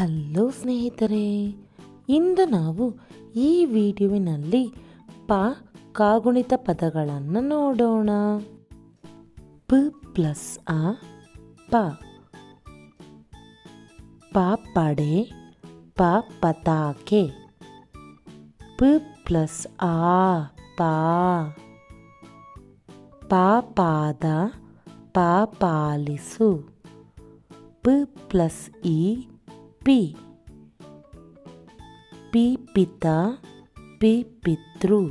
Hello ಸ್ನೇಹಿತರೆ, ಇಂದು ನಾವು ಈ ವಿಡಿಯೋವಿನಲ್ಲಿ ಪ ಕಾಗುಣಿತ ಪದಗಳನ್ನು ನೋಡೋಣ. ಪ ಪ್ಲಸ್ ಅ ಪ. ಪ ಪಡೆ, ಪ ಪತಾಕೆ. ಪ ಪ್ಲಸ್ ಆ, ಪಾ. ಪಾ ಪಾದ, ಪ ಪಾಲಿಸು. ಪ ಪ್ಲಸ್ ಇ ಪಿ. ಪಿ ಪಿತ, ಪಿ ಪಿತೃ.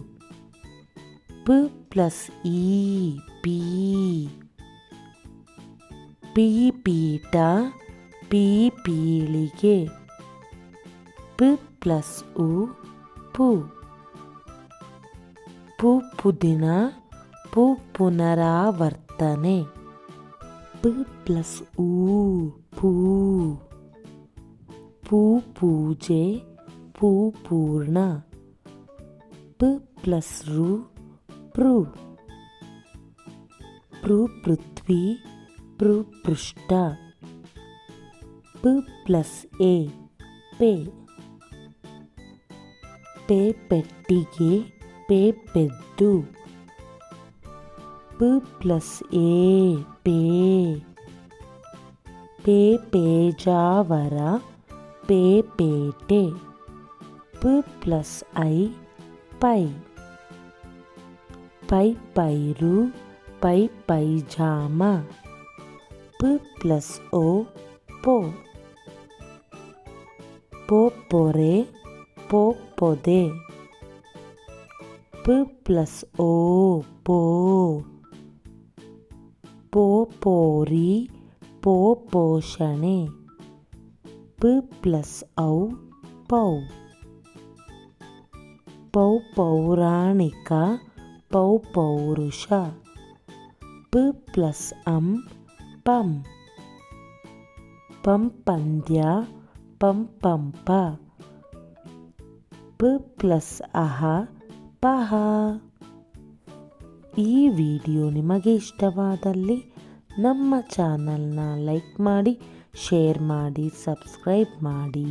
ಪ ಪ್ಲಸ್ ಇ, ಪಿ. ಪಿ ಪೀಠ, ಪಿ ಪೀಳಿಗೆ. ಪ ಪ್ಲಸ್ ಉ, ಪು. ಪು ಪುದಿನ, ಪು ಪುನರಾವರ್ತನೆ. ಪ ಪ್ಲಸ್ ಊ ಪೂ. ಪೂ ಪೂಜೆ, ಪೂ ಪೂರ್ಣ, ಪ ಪ್ಲಸ್ ರು, ಪೃ. ಪೃ ಪೃಥ್ವಿ, ಪೃ ಪೃಷ್ಠ, ಪ ಪ್ಲಸ್ ಎ, ಪೇ. ಪೇ ಪೆಟ್ಟಿಗೆ, ಪೇ ಪೆದ್ದು, ಪ ಪ್ಲಸ್ ಎ, ಪೇ. ಪೇ ಪೇಜಾವರ ಪೇ ಪೇಟೆ ಪ ಪ್ಲಸ್ ಐ ಪೈ ಪೈ ಪೈರು ಪೈ ಪೈಜಾಮ ಪ ಪ್ಲಸ್ ಓ ಪೋ ಪೋ ಪೊರೆ ಪೋ ಪೊದೆ ಪ ಪ್ಲಸ್ ಓ ಪೋ ಪೋ ಪೋರಿ ಪೋ ಪೋಷಣೆ ಪ ಪ್ಲಸ್ ಔ ಪೌ ಪೌ ಪೌರಾಣಿಕ ಪೌ ಪೌರುಷ ಪ ಪ್ಲಸ್ ಅಂ ಪಂ ಪಂ ಪಂದ್ಯ ಪಂ ಪಂಪ ಪ ಪ್ಲಸ್ ಅಹ ಪಹ ಈ ವಿಡಿಯೋ ನಿಮಗೆ ಇಷ್ಟವಾದಲ್ಲಿ ನಮ್ಮ ಚಾನಲ್ನ ಲೈಕ್ ಮಾಡಿ ಶೇರ್ ಮಾಡಿ ಸಬ್ಸ್ಕ್ರೈಬ್ ಮಾಡಿ.